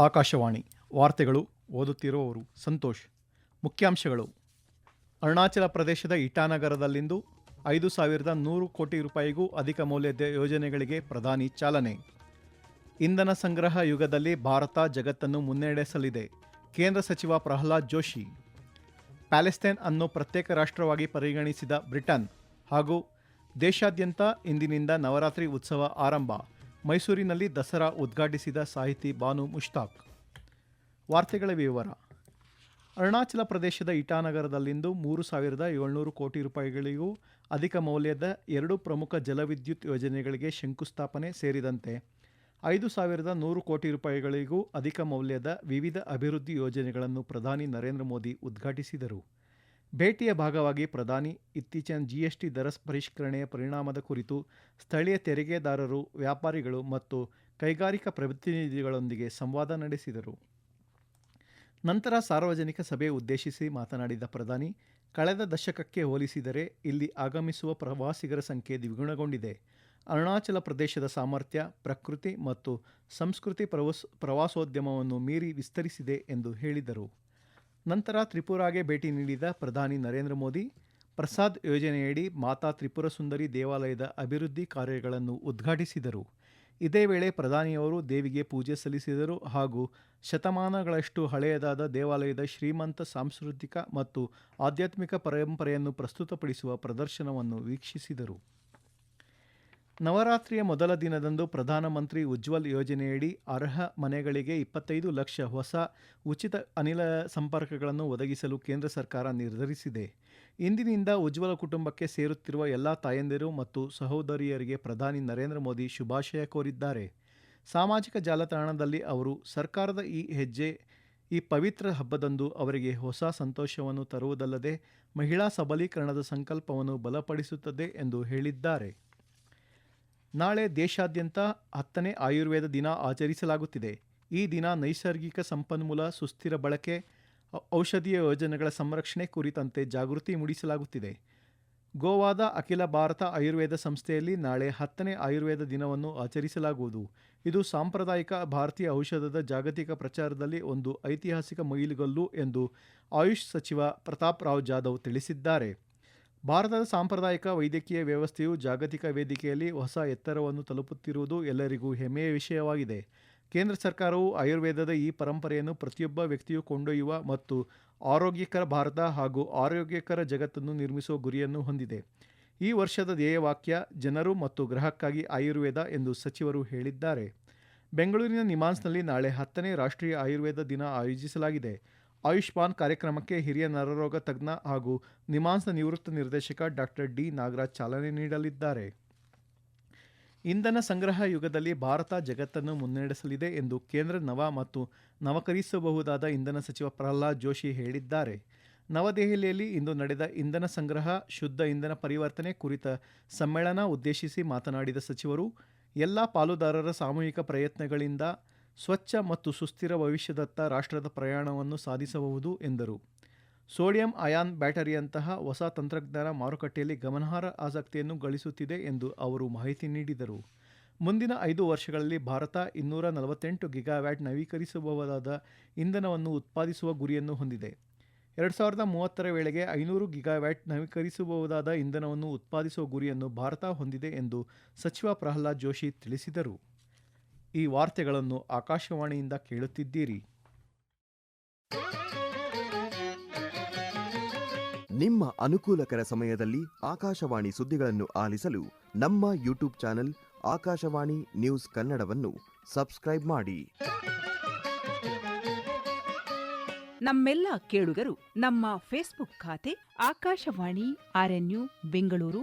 ಆಕಾಶವಾಣಿ ವಾರ್ತೆಗಳು ಓದುತ್ತಿರುವವರು ಸಂತೋಷ್. ಮುಖ್ಯಾಂಶಗಳು. ಅರುಣಾಚಲ ಪ್ರದೇಶದ ಇಟಾನಗರದಲ್ಲಿಂದು ಐದು ಸಾವಿರದ ನೂರು ಕೋಟಿ ರೂಪಾಯಿಗೂ ಅಧಿಕ ಮೌಲ್ಯದ ಯೋಜನೆಗಳಿಗೆ ಪ್ರಧಾನಿ ಚಾಲನೆ. ಇಂಧನ ಸಂಗ್ರಹ ಯುಗದಲ್ಲಿ ಭಾರತ ಜಗತ್ತನ್ನು ಮುನ್ನಡೆಸಲಿದೆ. ಕೇಂದ್ರ ಸಚಿವ ಪ್ರಹ್ಲಾದ್ ಜೋಶಿ. ಪ್ಯಾಲೆಸ್ತೈನ್ ಅನ್ನು ಪ್ರತ್ಯೇಕ ರಾಷ್ಟ್ರವಾಗಿ ಪರಿಗಣಿಸಿದ ಬ್ರಿಟನ್ ಹಾಗೂ ದೇಶಾದ್ಯಂತ ಇಂದಿನಿಂದ ನವರಾತ್ರಿ ಉತ್ಸವ ಆರಂಭ. ಮೈಸೂರಿನಲ್ಲಿ ದಸರಾ ಉದ್ಘಾಟಿಸಿದ ಸಾಹಿತಿ ಬಾನು ಮುಷ್ತಾಕ್. ವಾರ್ತೆಗಳ ವಿವರ. ಅರುಣಾಚಲ ಪ್ರದೇಶದ ಇಟಾನಗರದಲ್ಲಿಂದು ಮೂರು ಸಾವಿರದ ಏಳ್ನೂರು ಕೋಟಿ ರೂಪಾಯಿಗಳಿಗೂ ಅಧಿಕ ಮೌಲ್ಯದ ಎರಡು ಪ್ರಮುಖ ಜಲವಿದ್ಯುತ್ ಯೋಜನೆಗಳಿಗೆ ಶಂಕುಸ್ಥಾಪನೆ ಸೇರಿದಂತೆ ಐದು ಸಾವಿರದ ನೂರು ಕೋಟಿ ರೂಪಾಯಿಗಳಿಗೂ ಅಧಿಕ ಮೌಲ್ಯದ ವಿವಿಧ ಅಭಿವೃದ್ಧಿ ಯೋಜನೆಗಳನ್ನು ಪ್ರಧಾನಿ ನರೇಂದ್ರ ಮೋದಿ ಉದ್ಘಾಟಿಸಿದರು. ಭೇಟಿಯ ಭಾಗವಾಗಿ ಪ್ರಧಾನಿ ಇತ್ತೀಚಿನ ಜಿಎಸ್ಟಿ ದರ ಪರಿಷ್ಕರಣೆಯ ಪರಿಣಾಮದ ಕುರಿತು ಸ್ಥಳೀಯ ತೆರಿಗೆದಾರರು, ವ್ಯಾಪಾರಿಗಳು ಮತ್ತು ಕೈಗಾರಿಕಾ ಪ್ರತಿನಿಧಿಗಳೊಂದಿಗೆ ಸಂವಾದ ನಡೆಸಿದರು. ನಂತರ ಸಾರ್ವಜನಿಕ ಸಭೆ ಉದ್ದೇಶಿಸಿ ಮಾತನಾಡಿದ ಪ್ರಧಾನಿ, ಕಳೆದ ದಶಕಕ್ಕೆ ಹೋಲಿಸಿದರೆ ಇಲ್ಲಿ ಆಗಮಿಸುವ ಪ್ರವಾಸಿಗರ ಸಂಖ್ಯೆ ದ್ವಿಗುಣಗೊಂಡಿದೆ. ಅರುಣಾಚಲ ಪ್ರದೇಶದ ಸಾಮರ್ಥ್ಯ, ಪ್ರಕೃತಿ ಮತ್ತು ಸಂಸ್ಕೃತಿ ಪ್ರವಾಸ, ಪ್ರವಾಸೋದ್ಯಮವನ್ನು ಮೀರಿ ವಿಸ್ತರಿಸಿದೆ ಎಂದು ಹೇಳಿದರು. ನಂತರ ತ್ರಿಪುರಾಗೆ ಭೇಟಿ ನೀಡಿದ ಪ್ರಧಾನಿ ನರೇಂದ್ರ ಮೋದಿ, ಪ್ರಸಾದ್ ಯೋಜನೆಯಡಿ ಮಾತಾ ತ್ರಿಪುರ ಸುಂದರಿ ದೇವಾಲಯದ ಅಭಿವೃದ್ಧಿ ಕಾರ್ಯಗಳನ್ನು ಉದ್ಘಾಟಿಸಿದರು. ಇದೇ ವೇಳೆ ಪ್ರಧಾನಿಯವರು ದೇವಿಗೆ ಪೂಜೆ ಸಲ್ಲಿಸಿದರು ಹಾಗೂ ಶತಮಾನಗಳಷ್ಟು ಹಳೆಯದಾದ ದೇವಾಲಯದ ಶ್ರೀಮಂತ ಸಾಂಸ್ಕೃತಿಕ ಮತ್ತು ಆಧ್ಯಾತ್ಮಿಕ ಪರಂಪರೆಯನ್ನು ಪ್ರಸ್ತುತಪಡಿಸುವ ಪ್ರದರ್ಶನವನ್ನು ವೀಕ್ಷಿಸಿದರು. ನವರಾತ್ರಿಯ ಮೊದಲ ದಿನದಂದು ಪ್ರಧಾನಮಂತ್ರಿ ಉಜ್ವಲ್ ಯೋಜನೆಯಡಿ ಅರ್ಹ ಮನೆಗಳಿಗೆ ಇಪ್ಪತ್ತೈದು ಲಕ್ಷ ಹೊಸ ಉಚಿತ ಅನಿಲ ಸಂಪರ್ಕಗಳನ್ನು ಒದಗಿಸಲು ಕೇಂದ್ರ ಸರ್ಕಾರ ನಿರ್ಧರಿಸಿದೆ. ಇಂದಿನಿಂದ ಉಜ್ವಲ ಕುಟುಂಬಕ್ಕೆ ಸೇರುತ್ತಿರುವ ಎಲ್ಲ ತಾಯಂದಿರು ಮತ್ತು ಸಹೋದರಿಯರಿಗೆ ಪ್ರಧಾನಿ ನರೇಂದ್ರ ಮೋದಿ ಶುಭಾಶಯ ಕೋರಿದ್ದಾರೆ. ಸಾಮಾಜಿಕ ಜಾಲತಾಣದಲ್ಲಿ ಅವರು, ಸರ್ಕಾರದ ಈ ಹೆಜ್ಜೆ, ಈ ಪವಿತ್ರ ಹಬ್ಬದಂದು ಅವರಿಗೆ ಹೊಸ ಸಂತೋಷವನ್ನು ತರುವುದಲ್ಲದೆ ಮಹಿಳಾ ಸಬಲೀಕರಣದ ಸಂಕಲ್ಪವನ್ನು ಬಲಪಡಿಸುತ್ತದೆ ಎಂದು ಹೇಳಿದ್ದಾರೆ. ನಾಳೆ ದೇಶಾದ್ಯಂತ ಹತ್ತನೇ ಆಯುರ್ವೇದ ದಿನ ಆಚರಿಸಲಾಗುತ್ತಿದೆ. ಈ ದಿನ ನೈಸರ್ಗಿಕ ಸಂಪನ್ಮೂಲ, ಸುಸ್ಥಿರ ಬಳಕೆ, ಔಷಧೀಯ ಯೋಜನೆಗಳ ಸಂರಕ್ಷಣೆ ಕುರಿತಂತೆ ಜಾಗೃತಿ ಮೂಡಿಸಲಾಗುತ್ತಿದೆ. ಗೋವಾದ ಅಖಿಲ ಭಾರತ ಆಯುರ್ವೇದ ಸಂಸ್ಥೆಯಲ್ಲಿ ನಾಳೆ ಹತ್ತನೇ ಆಯುರ್ವೇದ ದಿನವನ್ನು ಆಚರಿಸಲಾಗುವುದು. ಇದು ಸಾಂಪ್ರದಾಯಿಕ ಭಾರತೀಯ ಔಷಧದ ಜಾಗತಿಕ ಪ್ರಚಾರದಲ್ಲಿ ಒಂದು ಐತಿಹಾಸಿಕ ಮೈಲಿಗಲ್ಲು ಎಂದು ಆಯುಷ್ ಸಚಿವ ಪ್ರತಾಪ್ ರಾವ್ ಜಾಧವ್ ತಿಳಿಸಿದ್ದಾರೆ. ಭಾರತದ ಸಾಂಪ್ರದಾಯಿಕ ವೈದ್ಯಕೀಯ ವ್ಯವಸ್ಥೆಯು ಜಾಗತಿಕ ವೇದಿಕೆಯಲ್ಲಿ ಹೊಸ ಎತ್ತರವನ್ನು ತಲುಪುತ್ತಿರುವುದು ಎಲ್ಲರಿಗೂ ಹೆಮ್ಮೆಯ ವಿಷಯವಾಗಿದೆ. ಕೇಂದ್ರ ಸರ್ಕಾರವು ಆಯುರ್ವೇದದ ಈ ಪರಂಪರೆಯನ್ನು ಪ್ರತಿಯೊಬ್ಬ ವ್ಯಕ್ತಿಯು ಕೊಂಡೊಯ್ಯುವ ಮತ್ತು ಆರೋಗ್ಯಕರ ಭಾರತ ಹಾಗೂ ಆರೋಗ್ಯಕರ ಜಗತ್ತನ್ನು ನಿರ್ಮಿಸುವ ಗುರಿಯನ್ನು ಹೊಂದಿದೆ. ಈ ವರ್ಷದ ಧ್ಯೇಯವಾಕ್ಯ, ಜನರು ಮತ್ತು ಗ್ರಹಕ್ಕಾಗಿ ಆಯುರ್ವೇದ ಎಂದು ಸಚಿವರು ಹೇಳಿದ್ದಾರೆ. ಬೆಂಗಳೂರಿನ ನಿಮಾನ್ಸ್ನಲ್ಲಿ ನಾಳೆ ಹತ್ತನೇ ರಾಷ್ಟ್ರೀಯ ಆಯುರ್ವೇದ ದಿನ ಆಯೋಜಿಸಲಾಗಿದೆ. ಆಯುಷ್ಮಾನ್ ಕಾರ್ಯಕ್ರಮಕ್ಕೆ ಹಿರಿಯ ನರರೋಗ ತಜ್ಞ ಹಾಗೂ ನಿಮಾನ್ಸ್ನ ನಿವೃತ್ತ ನಿರ್ದೇಶಕ ಡಾಕ್ಟರ್ ಡಿ ನಾಗರಾಜ್ ಚಾಲನೆ ನೀಡಲಿದ್ದಾರೆ. ಇಂಧನ ಸಂಗ್ರಹ ಯುಗದಲ್ಲಿ ಭಾರತ ಜಗತ್ತನ್ನು ಮುನ್ನಡೆಸಲಿದೆ ಎಂದು ಕೇಂದ್ರ ನವ ಮತ್ತು ನವಕರಿಸಬಹುದಾದ ಇಂಧನ ಸಚಿವ ಪ್ರಹ್ಲಾದ್ ಜೋಶಿ ಹೇಳಿದ್ದಾರೆ. ನವದೆಹಲಿಯಲ್ಲಿ ಇಂದು ನಡೆದ ಇಂಧನ ಸಂಗ್ರಹ, ಶುದ್ಧ ಇಂಧನ ಪರಿವರ್ತನೆ ಕುರಿತ ಸಮ್ಮೇಳನ ಉದ್ದೇಶಿಸಿ ಮಾತನಾಡಿದ ಸಚಿವರು, ಎಲ್ಲ ಪಾಲುದಾರರ ಸಾಮೂಹಿಕ ಪ್ರಯತ್ನಗಳಿಂದ ಸ್ವಚ್ಛ ಮತ್ತು ಸುಸ್ಥಿರ ಭವಿಷ್ಯದತ್ತ ರಾಷ್ಟ್ರದ ಪ್ರಯಾಣವನ್ನು ಸಾಧಿಸಬಹುದು, ಎಂದರು. ಸೋಡಿಯಂ ಅಯಾನ್ ಬ್ಯಾಟರಿಯಂತಹ ಹೊಸ ತಂತ್ರಜ್ಞಾನ ಮಾರುಕಟ್ಟೆಯಲ್ಲಿ ಗಮನಾರ್ಹ ಆಸಕ್ತಿಯನ್ನು ಗಳಿಸುತ್ತಿದೆ ಎಂದು ಅವರು ಮಾಹಿತಿ ನೀಡಿದರು. ಮುಂದಿನ ಐದು ವರ್ಷಗಳಲ್ಲಿ ಭಾರತ ಇನ್ನೂರ ನಲವತ್ತೆಂಟು ಗಿಗಾವ್ಯಾಟ್ ನವೀಕರಿಸಬಹುದಾದ ಇಂಧನವನ್ನು ಉತ್ಪಾದಿಸುವ ಗುರಿಯನ್ನು ಹೊಂದಿದೆ. ಎರಡು ಸಾವಿರದ ಮೂವತ್ತರ ವೇಳೆಗೆ ಐನೂರು ಗಿಗಾವ್ಯಾಟ್ ನವೀಕರಿಸಬಹುದಾದ ಇಂಧನವನ್ನು ಉತ್ಪಾದಿಸುವ ಗುರಿಯನ್ನು ಭಾರತ ಹೊಂದಿದೆ ಎಂದು ಸಚಿವ ಪ್ರಹ್ಲಾದ್ ಜೋಶಿ ತಿಳಿಸಿದರು. ಈ ವಾರ್ತೆಗಳನ್ನು ಆಕಾಶವಾಣಿಯಿಂದ ಕೇಳುತ್ತಿದ್ದೀರಿ. ನಿಮ್ಮ ಅನುಕೂಲಕರ ಸಮಯದಲ್ಲಿ ಆಕಾಶವಾಣಿ ಸುದ್ದಿಗಳನ್ನು ಆಲಿಸಲು ನಮ್ಮ ಯೂಟ್ಯೂಬ್ ಚಾನೆಲ್ ಆಕಾಶವಾಣಿ ನ್ಯೂಸ್ ಕನ್ನಡವನ್ನು ಸಬ್ಸ್ಕ್ರೈಬ್ ಮಾಡಿ. ನಮ್ಮೆಲ್ಲ ಕೇಳುಗರು ನಮ್ಮ ಫೇಸ್ಬುಕ್ ಖಾತೆ ಆಕಾಶವಾಣಿ ಆರ್ಎನ್ಯು ಬೆಂಗಳೂರು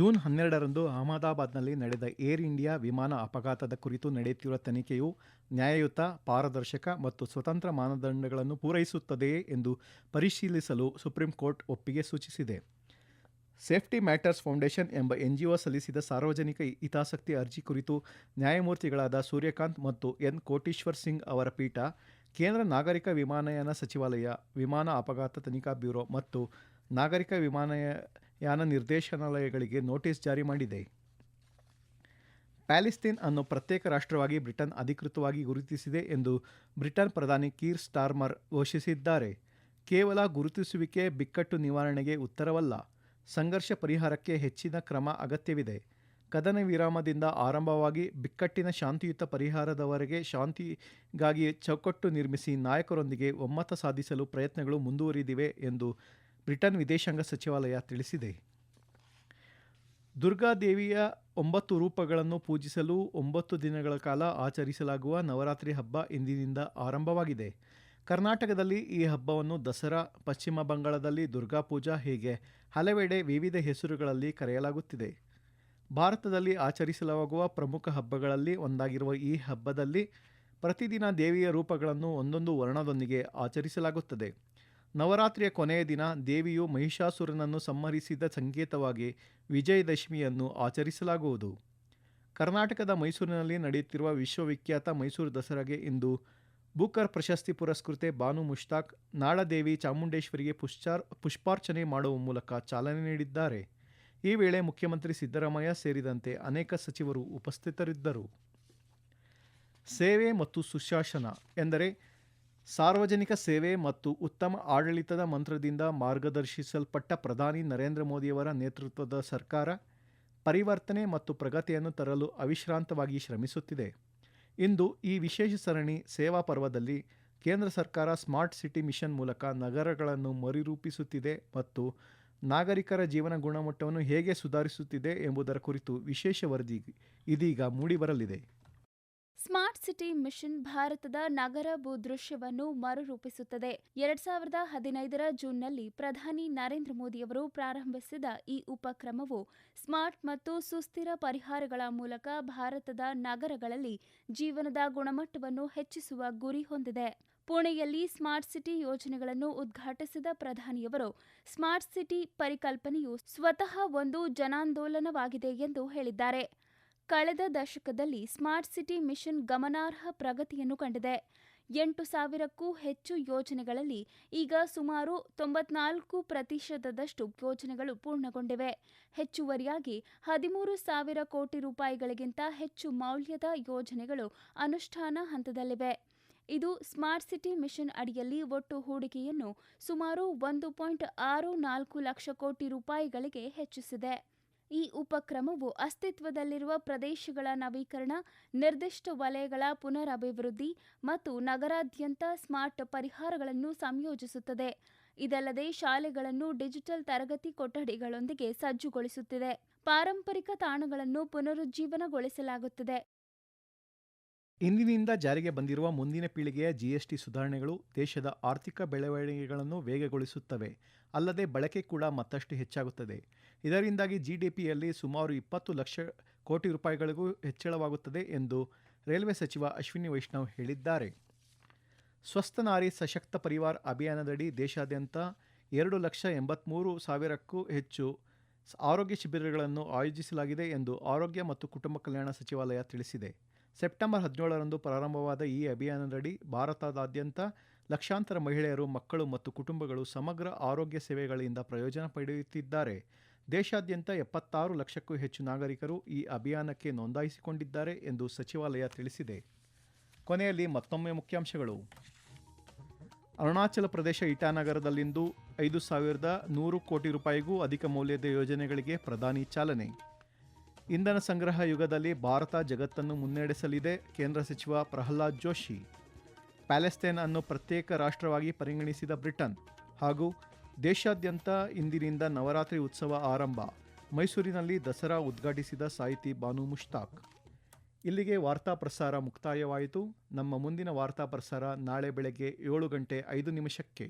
ಜೂನ್ ಹನ್ನೆರಡರಂದು ಅಹಮದಾಬಾದ್ನಲ್ಲಿ ನಡೆದ ಏರ್ ಇಂಡಿಯಾ ವಿಮಾನ ಅಪಘಾತದ ಕುರಿತು ನಡೆಯುತ್ತಿರುವ ತನಿಖೆಯು ನ್ಯಾಯಯುತ, ಪಾರದರ್ಶಕ ಮತ್ತು ಸ್ವತಂತ್ರ ಮಾನದಂಡಗಳನ್ನು ಪೂರೈಸುತ್ತದೆಯೇ ಎಂದು ಪರಿಶೀಲಿಸಲು ಸುಪ್ರೀಂ ಕೋರ್ಟ್ ಒಪ್ಪಿಗೆ ಸೂಚಿಸಿದೆ. ಸೇಫ್ಟಿ ಮ್ಯಾಟರ್ಸ್ ಫೌಂಡೇಶನ್ ಎಂಬ ಎನ್ಜಿಒ ಸಲ್ಲಿಸಿದ ಸಾರ್ವಜನಿಕ ಹಿತಾಸಕ್ತಿ ಅರ್ಜಿ ಕುರಿತು ನ್ಯಾಯಮೂರ್ತಿಗಳಾದ ಸೂರ್ಯಕಾಂತ್ ಮತ್ತು ಎನ್. ಕೋಟೀಶ್ವರ್ ಸಿಂಗ್ ಅವರ ಪೀಠ, ಕೇಂದ್ರ ನಾಗರಿಕ ವಿಮಾನಯಾನ ಸಚಿವಾಲಯ, ವಿಮಾನ ಅಪಘಾತ ತನಿಖಾ ಬ್ಯೂರೋ ಮತ್ತು ನಾಗರಿಕ ವಿಮಾನಯಾನ ನಿರ್ದೇಶನಾಲಯಗಳಿಗೆ ನೋಟಿಸ್ ಜಾರಿ ಮಾಡಿದೆ. ಪ್ಯಾಲಿಸ್ತೀನ್ ಅನ್ನು ಪ್ರತ್ಯೇಕ ರಾಷ್ಟ್ರವಾಗಿ ಬ್ರಿಟನ್ ಅಧಿಕೃತವಾಗಿ ಗುರುತಿಸಿದೆ ಎಂದು ಬ್ರಿಟನ್ ಪ್ರಧಾನಿ ಕೀರ್ ಸ್ಟಾರ್ಮರ್ ಘೋಷಿಸಿದ್ದಾರೆ. ಕೇವಲ ಗುರುತಿಸುವಿಕೆ, ಬಿಕ್ಕಟ್ಟು ನಿವಾರಣೆಗೆ ಉತ್ತರವಲ್ಲ, ಸಂಘರ್ಷ ಪರಿಹಾರಕ್ಕೆ ಹೆಚ್ಚಿನ ಕ್ರಮ ಅಗತ್ಯವಿದೆ. ಕದನ ವಿರಾಮದಿಂದ ಆರಂಭವಾಗಿ ಬಿಕ್ಕಟ್ಟಿನ ಶಾಂತಿಯುತ ಪರಿಹಾರದವರೆಗೆ ಶಾಂತಿಗಾಗಿ ಚೌಕಟ್ಟು ನಿರ್ಮಿಸಿ ನಾಯಕರೊಂದಿಗೆ ಒಮ್ಮತ ಸಾಧಿಸಲು ಪ್ರಯತ್ನಗಳು ಮುಂದುವರಿದಿವೆ ಎಂದು ಬ್ರಿಟನ್ ವಿದೇಶಾಂಗ ಸಚಿವಾಲಯ ತಿಳಿಸಿದೆ. ದುರ್ಗಾದೇವಿಯ ಒಂಬತ್ತು ರೂಪಗಳನ್ನು ಪೂಜಿಸಲು ಒಂಬತ್ತು ದಿನಗಳ ಕಾಲ ಆಚರಿಸಲಾಗುವ ನವರಾತ್ರಿ ಹಬ್ಬ ಇಂದಿನಿಂದ ಆರಂಭವಾಗಿದೆ. ಕರ್ನಾಟಕದಲ್ಲಿ ಈ ಹಬ್ಬವನ್ನು ದಸರಾ, ಪಶ್ಚಿಮ ಬಂಗಾಳದಲ್ಲಿ ದುರ್ಗಾ ಪೂಜಾ ಹೀಗೆ ಹಲವೆಡೆ ವಿವಿಧ ಹೆಸರುಗಳಲ್ಲಿ ಕರೆಯಲಾಗುತ್ತಿದೆ. ಭಾರತದಲ್ಲಿ ಆಚರಿಸಲಾಗುವ ಪ್ರಮುಖ ಹಬ್ಬಗಳಲ್ಲಿ ಒಂದಾಗಿರುವ ಈ ಹಬ್ಬದಲ್ಲಿ ಪ್ರತಿದಿನ ದೇವಿಯ ರೂಪಗಳನ್ನು ಒಂದೊಂದು ವರ್ಣದೊಂದಿಗೆ ಆಚರಿಸಲಾಗುತ್ತದೆ. ನವರಾತ್ರಿಯ ಕೊನೆಯ ದಿನ ದೇವಿಯು ಮಹಿಷಾಸುರನನ್ನು ಸಂಹರಿಸಿದ ಸಂಕೇತವಾಗಿ ವಿಜಯದಶಮಿಯನ್ನು ಆಚರಿಸಲಾಗುವುದು. ಕರ್ನಾಟಕದ ಮೈಸೂರಿನಲ್ಲಿ ನಡೆಯುತ್ತಿರುವ ವಿಶ್ವವಿಖ್ಯಾತ ಮೈಸೂರು ದಸರಾಗೆ ಇಂದು ಬೂಕರ್ ಪ್ರಶಸ್ತಿ ಪುರಸ್ಕೃತೆ, ಬಾನು ಮುಷ್ತಾಕ್, ನಾಳದೇವಿ, ಚಾಮುಂಡೇಶ್ವರಿಗೆ ಪುಷ್ಚಾರ್, ಪುಷ್ಪಾರ್ಚನೆ ಮಾಡುವ ಮೂಲಕ ಚಾಲನೆ ನೀಡಿದ್ದಾರೆ. ಈ ವೇಳೆ ಮುಖ್ಯಮಂತ್ರಿ ಸಿದ್ದರಾಮಯ್ಯ ಸೇರಿದಂತೆ ಅನೇಕ ಸಚಿವರು ಉಪಸ್ಥಿತರಿದ್ದರು. ಸೇವೆ ಮತ್ತು ಸುಶಾಸನ ಎಂದರೆ ಸಾರ್ವಜನಿಕ ಸೇವೆ ಮತ್ತು ಉತ್ತಮ ಆಡಳಿತದ ಮಂತ್ರದಿಂದ ಮಾರ್ಗದರ್ಶಿಸಲ್ಪಟ್ಟ ಪ್ರಧಾನಿ ನರೇಂದ್ರ ಮೋದಿಯವರ ನೇತೃತ್ವದ ಸರ್ಕಾರ ಪರಿವರ್ತನೆ ಮತ್ತು ಪ್ರಗತಿಯನ್ನು ತರಲು ಅವಿಶ್ರಾಂತವಾಗಿ ಶ್ರಮಿಸುತ್ತಿದೆ. ಇಂದು ಈ ವಿಶೇಷ ಸರಣಿ ಸೇವಾ ಪರ್ವದಲ್ಲಿ ಕೇಂದ್ರ ಸರ್ಕಾರ ಸ್ಮಾರ್ಟ್ ಸಿಟಿ ಮಿಷನ್ ಮೂಲಕ ನಗರಗಳನ್ನು ಮರುರೂಪಿಸುತ್ತಿದೆ ಮತ್ತು ನಾಗರಿಕರ ಜೀವನ ಗುಣಮಟ್ಟವನ್ನು ಹೇಗೆ ಸುಧಾರಿಸುತ್ತಿದೆ ಎಂಬುದರ ಕುರಿತು ವಿಶೇಷ ವರದಿ ಇದೀಗ ಮೂಡಿಬರಲಿದೆ. ಸ್ಮಾರ್ಟ್ ಸಿಟಿ ಮಿಷನ್ ಭಾರತದ ನಗರ ಭೂದೃಶ್ಯವನ್ನು ಮರುರೂಪಿಸುತ್ತದೆ. ಎರಡ್ ಸಾವಿರದ ಹದಿನೈದರ ಜೂನ್ನಲ್ಲಿ ಪ್ರಧಾನಿ ನರೇಂದ್ರ ಮೋದಿಯವರು ಪ್ರಾರಂಭಿಸಿದ ಈ ಉಪಕ್ರಮವು ಸ್ಮಾರ್ಟ್ ಮತ್ತು ಸುಸ್ಥಿರ ಪರಿಹಾರಗಳ ಮೂಲಕ ಭಾರತದ ನಗರಗಳಲ್ಲಿ ಜೀವನದ ಗುಣಮಟ್ಟವನ್ನು ಹೆಚ್ಚಿಸುವ ಗುರಿ ಹೊಂದಿದೆ. ಪುಣೆಯಲ್ಲಿ ಸ್ಮಾರ್ಟ್ ಸಿಟಿ ಯೋಜನೆಗಳನ್ನು ಉದ್ಘಾಟಿಸಿದ ಪ್ರಧಾನಿಯವರು, ಸ್ಮಾರ್ಟ್ ಸಿಟಿ ಪರಿಕಲ್ಪನೆಯು ಸ್ವತಃ ಒಂದು ಜನಾಂದೋಲನವಾಗಿದೆ ಎಂದು ಹೇಳಿದ್ದಾರೆ. ಕಳೆದ ದಶಕದಲ್ಲಿ ಸ್ಮಾರ್ಟ್ ಸಿಟಿ ಮಿಷನ್ ಗಮನಾರ್ಹ ಪ್ರಗತಿಯನ್ನು ಕಂಡಿದೆ. ಎಂಟು ಸಾವಿರಕ್ಕೂ ಹೆಚ್ಚು ಯೋಜನೆಗಳಲ್ಲಿ ಈಗ ಸುಮಾರು ತೊಂಬತ್ನಾಲ್ಕು ಪ್ರತಿಶತದಷ್ಟು ಯೋಜನೆಗಳು ಪೂರ್ಣಗೊಂಡಿವೆ. ಹೆಚ್ಚುವರಿಯಾಗಿ ಹದಿಮೂರು ಸಾವಿರ ಕೋಟಿ ರೂಪಾಯಿಗಳಿಗಿಂತ ಹೆಚ್ಚು ಮೌಲ್ಯದ ಯೋಜನೆಗಳು ಅನುಷ್ಠಾನ ಹಂತದಲ್ಲಿವೆ. ಇದು ಸ್ಮಾರ್ಟ್ ಸಿಟಿ ಮಿಷನ್ ಅಡಿಯಲ್ಲಿ ಒಟ್ಟು ಹೂಡಿಕೆಯನ್ನು ಸುಮಾರು ಒಂದು ಪಾಯಿಂಟ್ ಆರು ನಾಲ್ಕು ಲಕ್ಷ ಕೋಟಿ ರೂಪಾಯಿಗಳಿಗೆ ಹೆಚ್ಚಿಸಿದೆ. ಈ ಉಪಕ್ರಮವು ಅಸ್ತಿತ್ವದಲ್ಲಿರುವ ಪ್ರದೇಶಗಳ ನವೀಕರಣ, ನಿರ್ದಿಷ್ಟ ವಲಯಗಳ ಪುನರಭಿವೃದ್ಧಿ ಮತ್ತು ನಗರಾದ್ಯಂತ ಸ್ಮಾರ್ಟ್ ಪರಿಹಾರಗಳನ್ನು ಸಂಯೋಜಿಸುತ್ತದೆ. ಇದಲ್ಲದೆ ಶಾಲೆಗಳನ್ನು ಡಿಜಿಟಲ್ ತರಗತಿ ಕೊಠಡಿಗಳೊಂದಿಗೆ ಸಜ್ಜುಗೊಳಿಸುತ್ತಿದೆ. ಪಾರಂಪರಿಕ ತಾಣಗಳನ್ನು ಪುನರುಜ್ಜೀವನಗೊಳಿಸಲಾಗುತ್ತಿದೆ. ಇಂದಿನಿಂದ ಜಾರಿಗೆ ಬಂದಿರುವ ಮುಂದಿನ ಪೀಳಿಗೆಯ ಜಿಎಸ್ಟಿ ಸುಧಾರಣೆಗಳು ದೇಶದ ಆರ್ಥಿಕ ಬೆಳವಣಿಗೆಗಳನ್ನು ವೇಗಗೊಳಿಸುತ್ತವೆ. ಅಲ್ಲದೆ ಬಳಕೆ ಕೂಡ ಮತ್ತಷ್ಟು ಹೆಚ್ಚಾಗುತ್ತದೆ. ಇದರಿಂದಾಗಿ ಜಿಡಿಪಿಯಲ್ಲಿ ಸುಮಾರು ಇಪ್ಪತ್ತು ಲಕ್ಷ ಕೋಟಿ ರೂಪಾಯಿಗಳಿಗೂ ಹೆಚ್ಚಳವಾಗುತ್ತದೆ ಎಂದು ರೈಲ್ವೆ ಸಚಿವ ಅಶ್ವಿನಿ ವೈಷ್ಣವ್ ಹೇಳಿದ್ದಾರೆ. ಸ್ವಸ್ಥ ನಾರಿ ಸಶಕ್ತ ಪರಿವಾರ್ ಅಭಿಯಾನದಡಿ ದೇಶಾದ್ಯಂತ ಎರಡು ಲಕ್ಷ ಎಂಬತ್ತ್ಮೂರು ಸಾವಿರಕ್ಕೂ ಹೆಚ್ಚು ಆರೋಗ್ಯ ಶಿಬಿರಗಳನ್ನು ಆಯೋಜಿಸಲಾಗಿದೆ ಎಂದು ಆರೋಗ್ಯ ಮತ್ತು ಕುಟುಂಬ ಕಲ್ಯಾಣ ಸಚಿವಾಲಯ ತಿಳಿಸಿದೆ. ಸೆಪ್ಟೆಂಬರ್ ಹದಿನೇಳರಂದು ಪ್ರಾರಂಭವಾದ ಈ ಅಭಿಯಾನದಡಿ ಭಾರತದಾದ್ಯಂತ ಲಕ್ಷಾಂತರ ಮಹಿಳೆಯರು, ಮಕ್ಕಳು ಮತ್ತು ಕುಟುಂಬಗಳು ಸಮಗ್ರ ಆರೋಗ್ಯ ಸೇವೆಗಳಿಂದ ಪ್ರಯೋಜನ ಪಡೆಯುತ್ತಿದ್ದಾರೆ. ದೇಶಾದ್ಯಂತ ಎಪ್ಪತ್ತಾರು ಲಕ್ಷಕ್ಕೂ ಹೆಚ್ಚು ನಾಗರಿಕರು ಈ ಅಭಿಯಾನಕ್ಕೆ ನೋಂದಾಯಿಸಿಕೊಂಡಿದ್ದಾರೆ ಎಂದು ಸಚಿವಾಲಯ ತಿಳಿಸಿದೆ. ಕೊನೆಯಲ್ಲಿ ಮತ್ತೊಮ್ಮೆ ಮುಖ್ಯಾಂಶಗಳು. ಅರುಣಾಚಲ ಪ್ರದೇಶ ಇಟಾನಗರದಲ್ಲಿಂದು ಐದು ಸಾವಿರದ ನೂರು ಕೋಟಿ ರೂಪಾಯಿಗೂ ಅಧಿಕ ಮೌಲ್ಯದ ಯೋಜನೆಗಳಿಗೆ ಪ್ರಧಾನಿ ಚಾಲನೆ. ಇಂಧನ ಸಂಗ್ರಹ ಯುಗದಲ್ಲಿ ಭಾರತ ಜಗತ್ತನ್ನು ಮುನ್ನಡೆಸಲಿದೆ, ಕೇಂದ್ರ ಸಚಿವ ಪ್ರಹ್ಲಾದ್ ಜೋಶಿ. ಪ್ಯಾಲೆಸ್ತೇನ್ ಅನ್ನು ಪ್ರತ್ಯೇಕ ರಾಷ್ಟ್ರವಾಗಿ ಪರಿಗಣಿಸಿದ ಬ್ರಿಟನ್ ಹಾಗೂ ದೇಶಾದ್ಯಂತ ಇಂದಿನಿಂದ ನವರಾತ್ರಿ ಉತ್ಸವ ಆರಂಭ. ಮೈಸೂರಿನಲ್ಲಿ ದಸರಾ ಉದ್ಘಾಟಿಸಿದ ಸಾಹಿತಿ ಬಾನು ಮುಷ್ತಾಕ್. ಇಲ್ಲಿಗೆ ವಾರ್ತಾ ಪ್ರಸಾರ ಮುಕ್ತಾಯವಾಯಿತು. ನಮ್ಮ ಮುಂದಿನ ವಾರ್ತಾ ಪ್ರಸಾರ ನಾಳೆ ಬೆಳಗ್ಗೆ ಏಳು ಗಂಟೆ ಐದು ನಿಮಿಷಕ್ಕೆ.